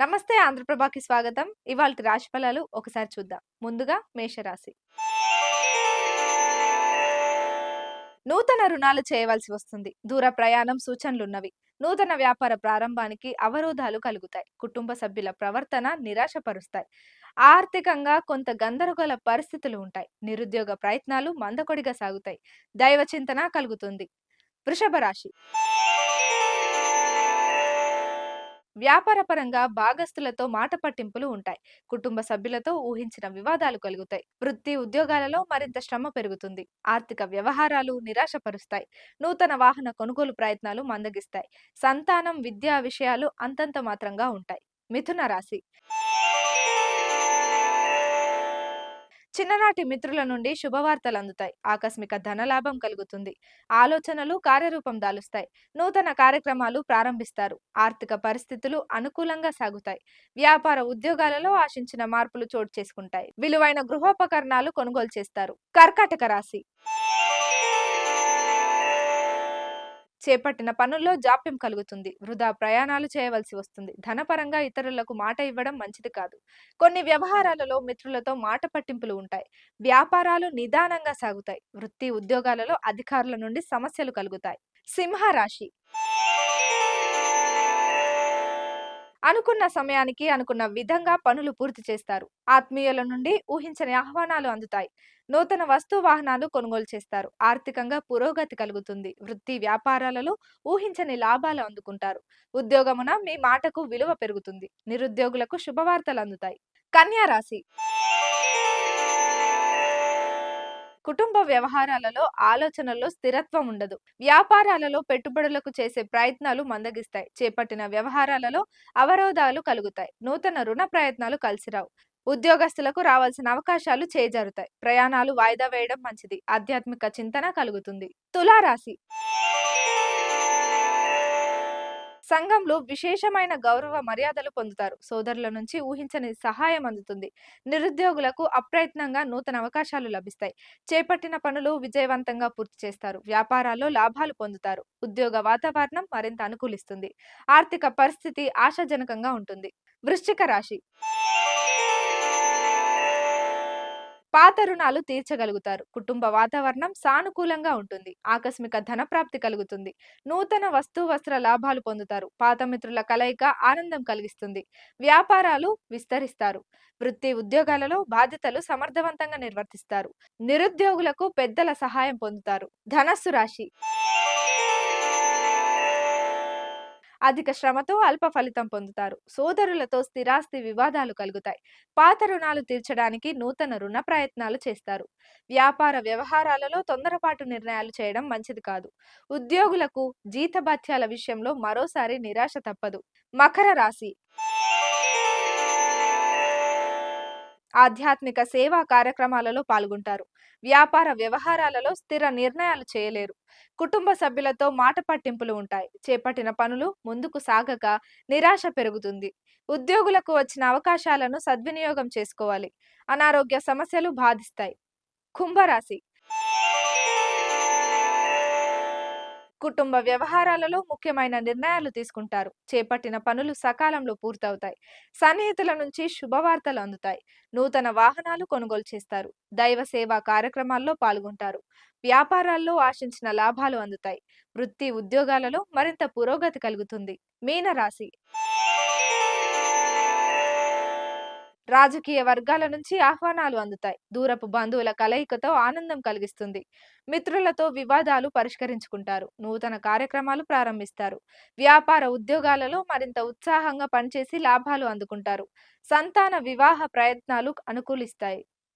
నమస్తే ఆంధ్రప్రభకి స్వాగతం. ఇవాళ రాశి ఫలాలు ఒకసారి చూద్దాం. ముందుగా మేషరాశి. నూతన రుణాలు చేయవలసి వస్తుంది. దూర ప్రయాణం సూచనలున్నవి. నూతన వ్యాపార ప్రారంభానికి అవరోధాలు కలుగుతాయి. కుటుంబ సభ్యుల ప్రవర్తన నిరాశపరుస్తాయి. ఆర్థికంగా కొంత గందరగోళ పరిస్థితులు ఉంటాయి. నిరుద్యోగ ప్రయత్నాలు మందకొడిగా సాగుతాయి. దైవ చింతన కలుగుతుంది. వృషభ రాశి. వ్యాపారపరంగా భాగస్తులతో మాట పట్టింపులు ఉంటాయి. కుటుంబ సభ్యులతో ఊహించిన వివాదాలు కలుగుతాయి. వృత్తి ఉద్యోగాలలో మరింత శ్రమ పెరుగుతుంది. ఆర్థిక వ్యవహారాలు నిరాశపరుస్తాయి. నూతన వాహన కొనుగోలు ప్రయత్నాలు మందగిస్తాయి. సంతానం విద్యా విషయాలు అంతంత మాత్రంగా ఉంటాయి. మిథున రాశి చిన్ననాటి మిత్రుల నుండి శుభవార్తలు అందుతాయి. ఆకస్మిక ధనలాభం కలుగుతుంది. ఆలోచనలు కార్యరూపం దాలుస్తాయి. నూతన కార్యక్రమాలు ప్రారంభిస్తారు. ఆర్థిక పరిస్థితులు అనుకూలంగా సాగుతాయి. వ్యాపార ఉద్యోగాలలో ఆశించిన మార్పులు చోటు చేసుకుంటాయి. విలువైన గృహోపకరణాలు కొనుగోలు చేస్తారు. కర్కాటక రాశి చేపట్టిన పనుల్లో జాప్యం కలుగుతుంది. వృధా ప్రయాణాలు చేయవలసి వస్తుంది. ధనపరంగా ఇతరులకు మాట ఇవ్వడం మంచిది కాదు. కొన్ని వ్యవహారాలలో మిత్రులతో మాట పట్టింపులు ఉంటాయి. వ్యాపారాలు నిదానంగా సాగుతాయి. వృత్తి ఉద్యోగాలలో అధికారుల నుండి సమస్యలు కలుగుతాయి. సింహరాశి అనుకున్న సమయానికి అనుకున్న విధంగా పనులు పూర్తి చేస్తారు. ఆత్మీయుల నుండి ఊహించని ఆహ్వానాలు అందుతాయి. నూతన వస్తు వాహనాలు కొనుగోలు చేస్తారు. ఆర్థికంగా పురోగతి కలుగుతుంది. వృత్తి వ్యాపారాలలో ఊహించని లాభాలు అందుకుంటారు. ఉద్యోగమున మీ మాటకు విలువ పెరుగుతుంది. నిరుద్యోగులకు శుభవార్తలు అందుతాయి. కన్యా రాశి కుటుంబ వ్యవహారాలలో ఆలోచనల్లో స్థిరత్వం ఉండదు. వ్యాపారాలలో పెట్టుబడులకు చేసే ప్రయత్నాలు మందగిస్తాయి. చేపట్టిన వ్యవహారాలలో అవరోధాలు కలుగుతాయి. నూతన రుణ ప్రయత్నాలు కలిసిరావు. ఉద్యోగస్తులకు రావాల్సిన అవకాశాలు చేజారుతాయి. ప్రయాణాలు వాయిదా వేయడం మంచిది. ఆధ్యాత్మిక చింతన కలుగుతుంది. తులారాశి సంఘంలో విశేషమైన గౌరవ మర్యాదలు పొందుతారు. సోదరుల నుంచి ఊహించని సహాయం అందుతుంది. నిరుద్యోగులకు అప్రయత్నంగా నూతన అవకాశాలు లభిస్తాయి. చేపట్టిన పనులు విజయవంతంగా పూర్తి చేస్తారు. వ్యాపారాల్లో లాభాలు పొందుతారు. ఉద్యోగ వాతావరణం మరింత అనుకూలిస్తుంది. ఆర్థిక పరిస్థితి ఆశాజనకంగా ఉంటుంది. వృశ్చిక రాశి పాత రుణాలు తీర్చగలుగుతారు. కుటుంబ వాతావరణం సానుకూలంగా ఉంటుంది. ఆకస్మిక ధన ప్రాప్తి కలుగుతుంది. నూతన వస్తు వస్త్ర లాభాలు పొందుతారు. పాత మిత్రుల కలయిక ఆనందం కలిగిస్తుంది. వ్యాపారాలు విస్తరిస్తారు. వృత్తి ఉద్యోగాలలో బాధ్యతలు సమర్థవంతంగా నిర్వర్తిస్తారు. నిరుద్యోగులకు పెద్దల సహాయం పొందుతారు. ధనస్సు రాశి అధిక శ్రమతో అల్ప ఫలితం పొందుతారు. సోదరులతో స్థిరాస్తి వివాదాలు కలుగుతాయి. పాత రుణాలు తీర్చడానికి నూతన రుణ ప్రయత్నాలు చేస్తారు. వ్యాపార వ్యవహారాలలో తొందరపాటు నిర్ణయాలు చేయడం మంచిది కాదు. ఉద్యోగులకు జీతభత్యాల విషయంలో మరోసారి నిరాశ తప్పదు. మకర రాశి ఆధ్యాత్మిక సేవా కార్యక్రమాలలో పాల్గొంటారు. వ్యాపార వ్యవహారాలలో స్థిర నిర్ణయాలు చేయలేరు. కుటుంబ సభ్యులతో మాట పట్టింపులు ఉంటాయి. చేపట్టిన పనులు ముందుకు సాగక నిరాశ పెరుగుతుంది. ఉద్యోగులకు వచ్చిన అవకాశాలను సద్వినియోగం చేసుకోవాలి. అనారోగ్య సమస్యలు బాధిస్తాయి. కుంభరాశి కుటుంబ వ్యవహారాలలో ముఖ్యమైన నిర్ణయాలు తీసుకుంటారు. చేపట్టిన పనులు సకాలంలో పూర్తవుతాయి. సన్నిహితుల నుంచి శుభవార్తలు అందుతాయి. నూతన వాహనాలు కొనుగోలు చేస్తారు. దైవ సేవా కార్యక్రమాల్లో పాల్గొంటారు. వ్యాపారాల్లో ఆశించిన లాభాలు అందుతాయి. వృత్తి ఉద్యోగాలలో మరింత పురోగతి కలుగుతుంది. మీనరాశి రాజకీయ వర్గాల నుంచి ఆహ్వానాలు అందుతాయి. దూరపు బంధువుల కలయికతో ఆనందం కలిగిస్తుంది. మిత్రులతో వివాదాలు పరిష్కరించుకుంటారు. నూతన కార్యక్రమాలు ప్రారంభిస్తారు. వ్యాపార ఉద్యోగాలలో మరింత ఉత్సాహంగా పనిచేసి లాభాలు అందుకుంటారు. సంతాన వివాహ ప్రయత్నాలు అనుకూలిస్తాయి.